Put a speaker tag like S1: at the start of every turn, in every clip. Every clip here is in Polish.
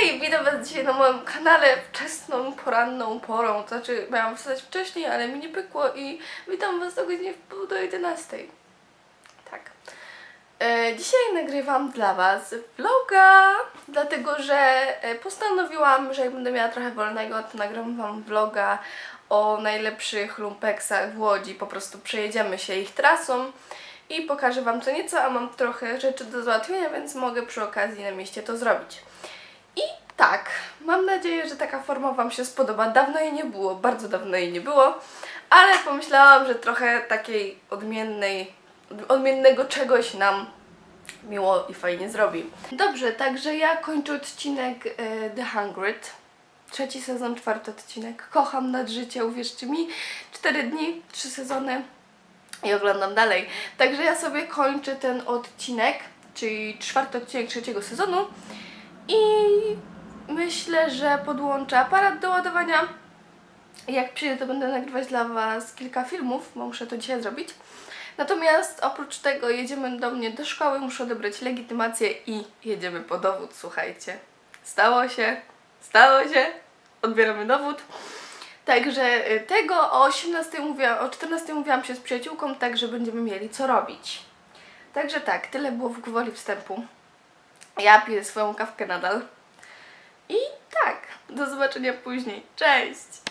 S1: Hej, witam was dzisiaj na moim kanale wczesną, poranną porą. To znaczy, miałam wstać wcześniej, ale mi nie pykło i witam was o godzinie w pół do 11. Tak. E, dzisiaj nagrywam dla was vloga, dlatego że e, postanowiłam, że jak będę miała trochę wolnego, to nagram wam vloga o najlepszych lumpeksach w Łodzi. Po prostu przejedziemy się ich trasą i pokażę wam co nieco, a mam trochę rzeczy do załatwienia, więc mogę przy okazji na mieście to zrobić. Mam nadzieję, że taka forma Wam się spodoba. Dawno jej nie było, bardzo dawno jej nie było, ale pomyślałam, że trochę takiej odmiennej, odmiennego czegoś nam miło i fajnie zrobi. Dobrze, także ja kończę odcinek e, The Hundred. Trzeci sezon, czwarty odcinek. Kocham nad życie, uwierzcie mi. Cztery dni, trzy sezony i oglądam dalej. Także ja sobie kończę ten odcinek, czyli czwarty odcinek trzeciego sezonu i myślę, że podłączę aparat do ładowania. Jak przyjdę, to będę nagrywać dla Was kilka filmów, bo muszę to dzisiaj zrobić. Natomiast oprócz tego jedziemy do mnie do szkoły, muszę odebrać legitymację i jedziemy po dowód, słuchajcie. Stało się, stało się, odbieramy dowód. Także y, tego o 18 mówiłam, o 14 mówiłam się z przyjaciółką, tak że będziemy mieli co robić. Także tak, tyle było w gwoli wstępu. Ja piję swoją kawkę nadal. I tak, do zobaczenia później. Cześć!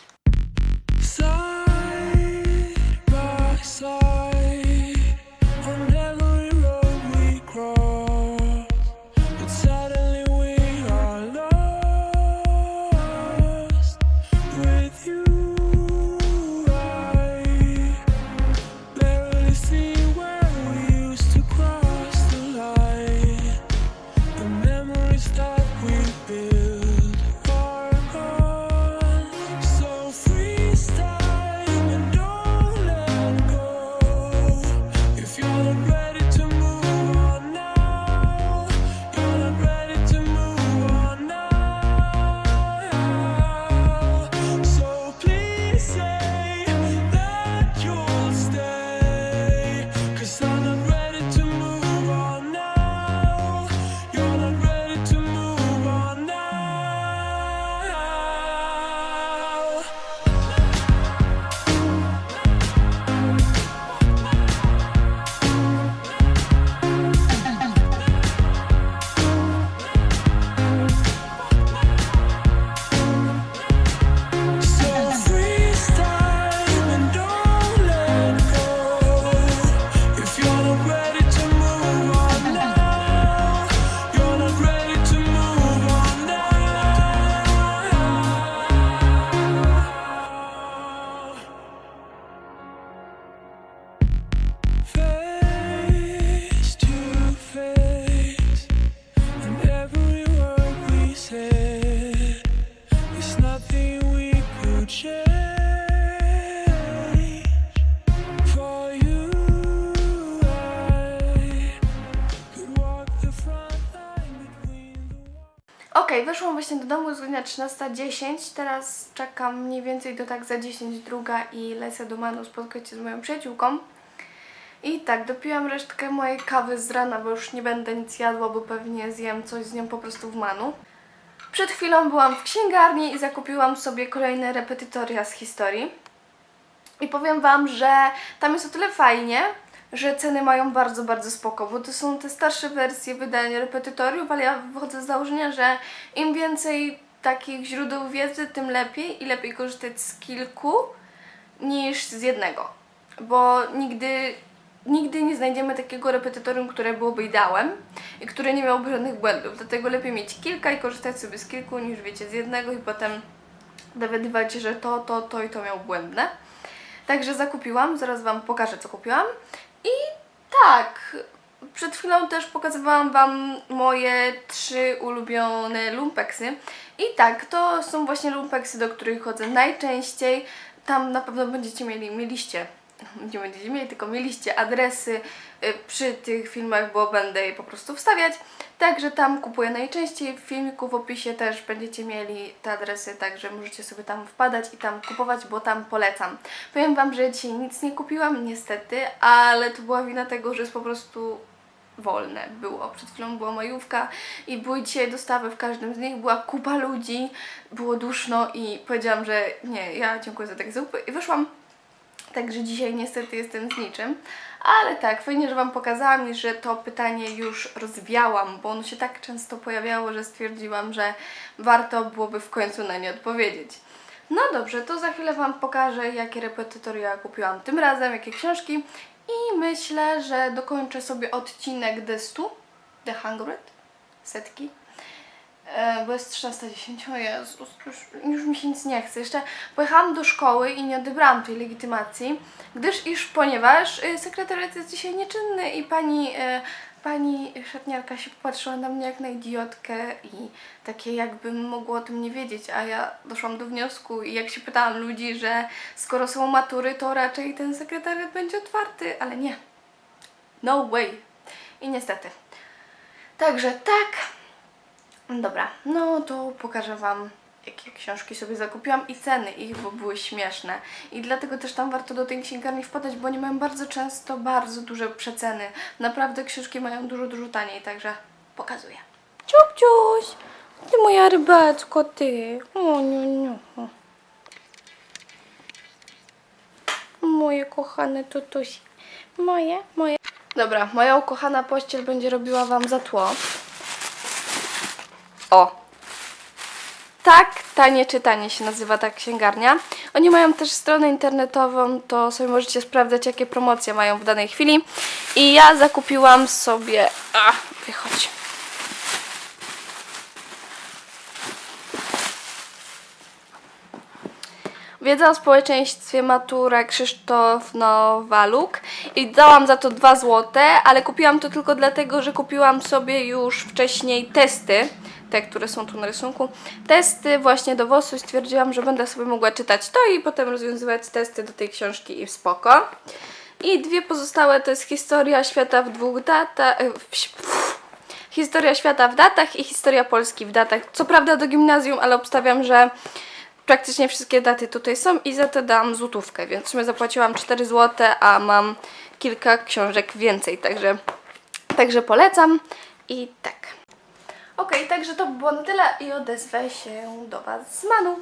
S2: The
S1: Okej, weszłam właśnie do domu, jest godzina 13.10. Teraz czekam mniej więcej do tak za 10 druga i lecę do Manu spotkać się z moją przyjaciółką. I tak, dopiłam resztkę mojej kawy z rana, bo już nie będę nic jadła, bo pewnie zjem coś z nią po prostu w Manu. Przed chwilą byłam w księgarni i zakupiłam sobie kolejne repetytoria z historii. I powiem Wam, że tam jest o tyle fajnie, że ceny mają bardzo, bardzo spoko, bo to są te starsze wersje wydań repetytoriów, ale ja wychodzę z założenia, że im więcej takich źródeł wiedzy, tym lepiej i lepiej korzystać z kilku niż z jednego. Bo nigdy, nigdy nie znajdziemy takiego repetytorium, które byłoby ideałem i które nie miałoby żadnych błędów. Dlatego lepiej mieć kilka i korzystać sobie z kilku niż wiecie z jednego i potem dowiadywać się, że to, to, to i to miał błędne. Także zakupiłam, zaraz Wam pokażę co kupiłam. I tak, przed chwilą też pokazywałam Wam moje trzy ulubione lumpeksy. I tak, to są właśnie lumpeksy, do których chodzę najczęściej. Tam na pewno będziecie mieli, mieliście, nie będziecie mieli, tylko mieliście adresy y, przy tych filmach, bo będę je po prostu wstawiać. Także tam kupuję najczęściej. W filmiku w opisie też będziecie mieli te adresy, także możecie sobie tam wpadać i tam kupować, bo tam polecam. Powiem Wam, że dzisiaj nic nie kupiłam, niestety, ale to była wina tego, że jest po prostu wolne było. Przed chwilą była majówka i były dzisiaj dostawy w każdym z nich, była kupa ludzi, było duszno i powiedziałam, że nie, ja dziękuję za takie zupy i wyszłam. Także dzisiaj niestety jestem z niczym. Ale tak, fajnie, że Wam pokazałam i że to pytanie już rozwiałam, bo ono się tak często pojawiało, że stwierdziłam, że warto byłoby w końcu na nie odpowiedzieć. No dobrze, to za chwilę Wam pokażę, jakie repetytoria kupiłam tym razem, jakie książki i myślę, że dokończę sobie odcinek 100, The 100, setki. E, bo jest 13.10, o Jezus, już, już mi się nic nie chce. Jeszcze pojechałam do szkoły i nie odebrałam tej legitymacji, gdyż iż ponieważ y, sekretariat jest dzisiaj nieczynny i pani, y, pani szatniarka się popatrzyła na mnie jak na idiotkę i takie jakbym mogła o tym nie wiedzieć, a ja doszłam do wniosku i jak się pytałam ludzi, że skoro są matury, to raczej ten sekretariat będzie otwarty, ale nie. No way. I niestety. Także tak, Dobra, no to pokażę Wam, jakie książki sobie zakupiłam i ceny ich, bo były śmieszne. I dlatego też tam warto do tej księgarni wpadać, bo oni mają bardzo często bardzo duże przeceny. Naprawdę książki mają dużo, dużo taniej, także pokazuję. Ciupciuś! Ty moja rybacko, ty! O, nie, nie. Moje kochane tutusi. Moje, moje. Dobra, moja ukochana pościel będzie robiła Wam za tło. O! Tak, tanie czytanie się nazywa ta księgarnia. Oni mają też stronę internetową, to sobie możecie sprawdzać, jakie promocje mają w danej chwili. I ja zakupiłam sobie. A, wychodź. Wiedza o społeczeństwie Matura Krzysztof Nowaluk i dałam za to 2 złote, ale kupiłam to tylko dlatego, że kupiłam sobie już wcześniej testy, te, które są tu na rysunku, testy właśnie do WOS-u stwierdziłam, że będę sobie mogła czytać to i potem rozwiązywać testy do tej książki i spoko. I dwie pozostałe to jest historia świata w dwóch datach. Historia świata w datach i historia Polski w datach. Co prawda do gimnazjum, ale obstawiam, że praktycznie wszystkie daty tutaj są i za to dam złotówkę, więc w sumie zapłaciłam 4 zł, a mam kilka książek więcej, także, także polecam i tak. Okej, także to by było na tyle i odezwę się do Was z Manu.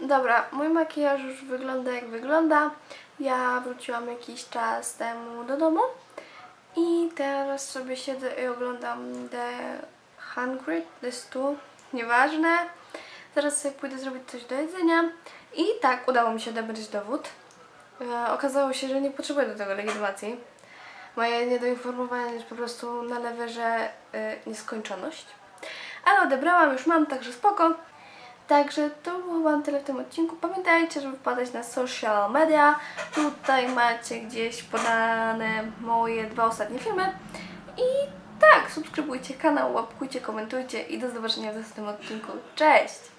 S1: Dobra, mój makijaż już wygląda jak wygląda. Ja wróciłam jakiś czas temu do domu i teraz sobie siedzę i oglądam The Hungry, The Stew, nieważne. Zaraz sobie pójdę zrobić coś do jedzenia i tak, udało mi się odebrać dowód. E, okazało się, że nie potrzebuję do tego legitymacji. Moje niedoinformowanie jest po prostu na lewerze e, nieskończoność. Ale odebrałam, już mam, także spoko. Także to było Wam tyle w tym odcinku. Pamiętajcie, żeby wpadać na social media. Tutaj macie gdzieś podane moje dwa ostatnie filmy. I tak, subskrybujcie kanał, łapkujcie, komentujcie i do zobaczenia w następnym odcinku. Cześć!